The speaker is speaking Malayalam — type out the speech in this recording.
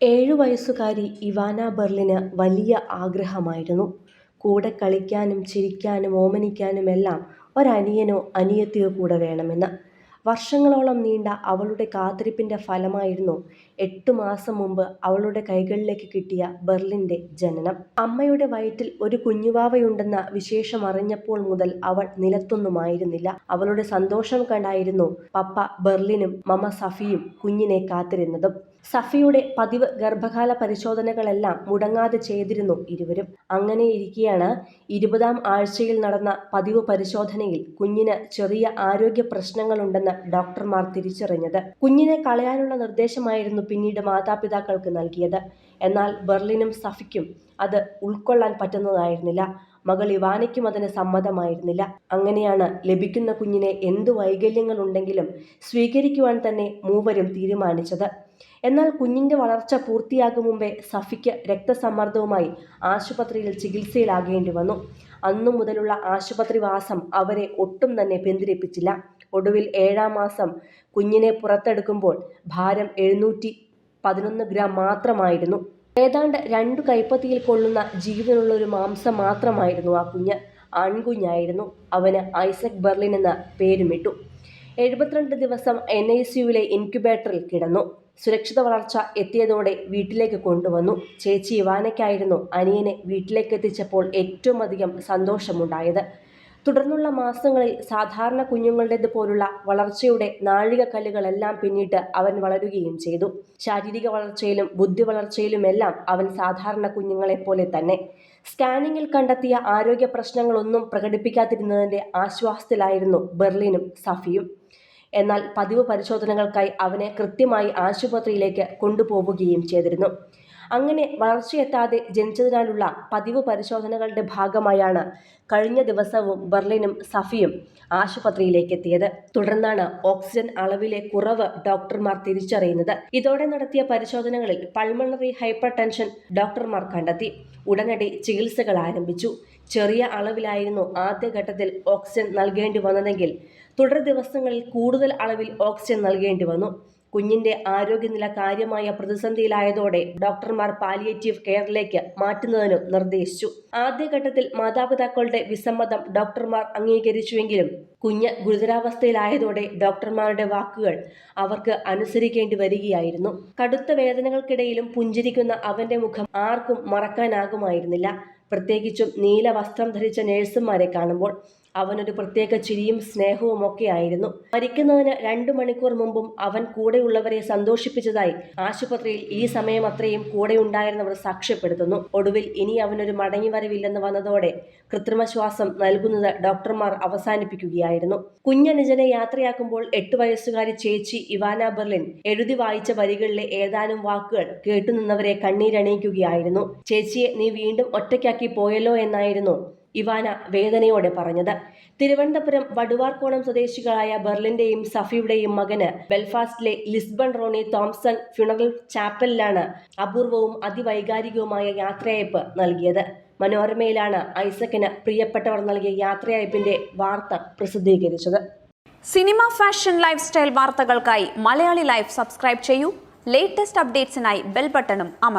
ഏഴു വയസ്സുകാരി ഇവാന ബെർലിന് വലിയ ആഗ്രഹമായിരുന്നു കൂടെ കളിക്കാനും ചിരിക്കാനും ഓമനിക്കാനുമെല്ലാം ഒരനിയനോ അനിയത്തിയോ കൂടെ വേണമെന്ന്. വർഷങ്ങളോളം നീണ്ട അവളുടെ കാത്തിരിപ്പിന്റെ ഫലമായിരുന്നു എട്ടു മാസം മുമ്പ് അവളുടെ കൈകളിലേക്ക് കിട്ടിയ ബെർലിന്റെ ജനനം. അമ്മയുടെ വയറ്റിൽ ഒരു കുഞ്ഞുവാവയുണ്ടെന്ന വിശേഷം അറിഞ്ഞപ്പോൾ മുതൽ അവൾ നിലത്തൊന്നുമായിരുന്നില്ല. അവളുടെ സന്തോഷം കണ്ടായിരുന്നു പപ്പ ബെർലിനും മമ സഫിയും കുഞ്ഞിനെ കാത്തിരുന്നതും. സഫിയുടെ പതിവ് ഗർഭകാല പരിശോധനകളെല്ലാം മുടങ്ങാതെ ചെയ്തിരുന്നു ഇരുവരും. അങ്ങനെ അങ്ങനെയിരിക്കെയാണ് ഇരുപതാം ആഴ്ചയിൽ നടന്ന പതിവ് പരിശോധനയിൽ കുഞ്ഞിന് ചെറിയ ആരോഗ്യപ്രശ്നങ്ങളുണ്ടെന്ന് ഡോക്ടർമാർ തിരിച്ചറിഞ്ഞത്. കുഞ്ഞിനെ കളയാനുള്ള നിർദ്ദേശമായിരുന്നു പിന്നീട് മാതാപിതാക്കൾക്ക് നൽകിയത്. എന്നാൽ ബെർലിനും സഫിക്കും അത് ഉൾക്കൊള്ളാൻ പറ്റുന്നതായിരുന്നില്ല. മകൾ ഇവാനയ്ക്കും അതിന് സമ്മതമായിരുന്നില്ല. അങ്ങനെയാണ് ലഭിക്കുന്ന കുഞ്ഞിനെ എന്തു വൈകല്യങ്ങൾ ഉണ്ടെങ്കിലും സ്വീകരിക്കുവാൻ തന്നെ മൂവരും തീരുമാനിച്ചത്. എന്നാൽ കുഞ്ഞിന്റെ വളർച്ച പൂർത്തിയാകും മുമ്പേ സഫിക്ക് രക്തസമ്മർദ്ദവുമായി ആശുപത്രിയിൽ ചികിത്സയിലാകേണ്ടി വന്നു. അന്നു മുതലുള്ള ആശുപത്രിവാസം അവരെ ഒട്ടും തന്നെ പിന്തിരിപ്പിച്ചില്ല. ഒടുവിൽ ഏഴാം മാസം കുഞ്ഞിനെ പുറത്തെടുക്കുമ്പോൾ ഭാരം എഴുന്നൂറ്റി പതിനൊന്ന് ഗ്രാം മാത്രമായിരുന്നു. ഏതാണ്ട് രണ്ടു കൈപ്പത്തിയിൽ കൊള്ളുന്ന ജീവനുള്ള ഒരു മാംസം മാത്രമായിരുന്നു ആ കുഞ്ഞ്. ആൺകുഞ്ഞായിരുന്നു. അവന് ഐസക് ബെർലിൻ എന്ന പേരുമിട്ടു. എഴുപത്തിരണ്ട് ദിവസം എൻ ഐ സിയുവിലെ ഇൻക്യുബേറ്ററിൽ കിടന്നു. സുരക്ഷിത വളർച്ച എത്തിയതോടെ വീട്ടിലേക്ക് കൊണ്ടുവന്നു. ചേച്ചി ഇവാനയ്ക്കായിരുന്നു അനിയനെ വീട്ടിലേക്ക് എത്തിച്ചപ്പോൾ ഏറ്റവും അധികം സന്തോഷമുണ്ടായത്. തുടർന്നുള്ള മാസങ്ങളിൽ സാധാരണ കുഞ്ഞുങ്ങളുടേത് പോലുള്ള വളർച്ചയുടെ നാഴികക്കല്ലുകളെല്ലാം പിന്നിട്ട് അവൻ വളരുകയും ചെയ്തു. ശാരീരിക വളർച്ചയിലും ബുദ്ധി വളർച്ചയിലുമെല്ലാം അവൻ സാധാരണ കുഞ്ഞുങ്ങളെപ്പോലെ തന്നെ. സ്കാനിങ്ങിൽ കണ്ടെത്തിയ ആരോഗ്യ പ്രശ്നങ്ങളൊന്നും പ്രകടിപ്പിക്കാതിരുന്നതിന്റെ ആശ്വാസത്തിലായിരുന്നു ബെർലിനും സഫിയും. എന്നാൽ പതിവ് പരിശോധനകൾക്കായി അവനെ കൃത്യമായി ആശുപത്രിയിലേക്ക് കൊണ്ടുപോവുകയും ചെയ്തിരുന്നു. അങ്ങനെ വളർച്ചയെത്താതെ ജനിച്ചതിനാലുള്ള പതിവ് പരിശോധനകളുടെ ഭാഗമായാണ് കഴിഞ്ഞ ദിവസവും ബെർലിനും സഫിയും ആശുപത്രിയിലേക്ക് എത്തിയത് തുടർന്നാണ് ഓക്സിജൻ അളവിലെ കുറവ് ഡോക്ടർമാർ തിരിച്ചറിയുന്നത്. ഇതോടെ നടത്തിയ പരിശോധനകളിൽ പൾമണറി ഹൈപ്പർ ടെൻഷൻ ഡോക്ടർമാർ കണ്ടെത്തി. ഉടനടി ചികിത്സകൾ ആരംഭിച്ചു. ചെറിയ അളവിലായിരുന്നു ആദ്യഘട്ടത്തിൽ ഓക്സിജൻ നൽകേണ്ടി വന്നതെങ്കിൽ തുടർ ദിവസങ്ങളിൽ കൂടുതൽ അളവിൽ ഓക്സിജൻ നൽകേണ്ടി വന്നു. കുഞ്ഞിന്റെ ആരോഗ്യനില കാര്യമായ പ്രതിസന്ധിയിലായതോടെ ഡോക്ടർമാർ പാലിയേറ്റീവ് കെയറിലേക്ക് മാറ്റുന്നതിനും നിർദ്ദേശിച്ചു. ആദ്യഘട്ടത്തിൽ മാതാപിതാക്കളുടെ വിസമ്മതം ഡോക്ടർമാർ അംഗീകരിച്ചുവെങ്കിലും കുഞ്ഞ് ഗുരുതരാവസ്ഥയിലായതോടെ ഡോക്ടർമാരുടെ വാക്കുകൾ അവർക്ക് അനുസരിക്കേണ്ടി വരികയായിരുന്നു. കടുത്ത വേദനകൾക്കിടയിലും പുഞ്ചിരിക്കുന്ന അവന്റെ മുഖം ആർക്കും മറക്കാനാകുമായിരുന്നില്ല. പ്രത്യേകിച്ചും നീല വസ്ത്രം ധരിച്ച നേഴ്സുമാരെ കാണുമ്പോൾ. അവനൊരു പ്രത്യേക ചിരിയും സ്നേഹവും ഒക്കെ സ്നേഹവുമൊക്കെയായിരുന്നു. മരിക്കുന്നതിന് രണ്ടു മണിക്കൂർ മുമ്പും അവൻ കൂടെയുള്ളവരെ സന്തോഷിപ്പിച്ചതായി ആശുപത്രിയിൽ ഈ സമയം സമയമത്രയും കൂടെയുണ്ടായിരുന്നവർ സാക്ഷ്യപ്പെടുത്തുന്നു. ഒടുവിൽ ഇനി അവനൊരു മടങ്ങിവരവില്ലെന്ന് വന്നതോടെ കൃത്രിമശ്വാസം നൽകുന്നത് ഡോക്ടർമാർ അവസാനിപ്പിക്കുകയായിരുന്നു. കുഞ്ഞനുജനെ യാത്രയാക്കുമ്പോൾ എട്ട് വയസ്സുകാരി ചേച്ചി ഇവാന ബെർലിൻ എഴുതി വായിച്ച വരികളിലെ ഏതാനും വാക്കുകൾ കേട്ടുനിന്നവരെ കണ്ണീരണിയിക്കുകയായിരുന്നു. ചേച്ചിയെ നീ വീണ്ടും ഒറ്റയ്ക്കാക്കി പോയല്ലോ എന്നായിരുന്നു ഇവാന വേദനയോടെ പറഞ്ഞത്. തിരുവനന്തപുരം വടുവാർക്കോണം സ്വദേശികളായ ബെർലിന്റെയും സഫിയുടെയും മകന് ബെൽഫാസ്റ്റിലെ ലിസ്ബൺ റോണി തോംസൺ ഫ്യൂണറൽ ചാപ്പലിലാണ് അപൂർവവും അതിവൈകാരികവുമായ യാത്രയയപ്പ് നൽകിയത്. മനോരമയിലാണ് ഐസക്കിന് പ്രിയപ്പെട്ടവർ നൽകിയ യാത്രയയപ്പിന്റെ വാർത്ത പ്രസിദ്ധീകരിച്ചത്. സിനിമ ഫാഷൻ ലൈഫ് സ്റ്റൈൽ വാർത്തകൾക്കായി മലയാളി ലൈഫ് സബ്സ്ക്രൈബ് ചെയ്യൂ ലേറ്റസ്റ്റ് അപ്ഡേറ്റ്സിനായി ബെൽ ബട്ടണും അമർത്തുക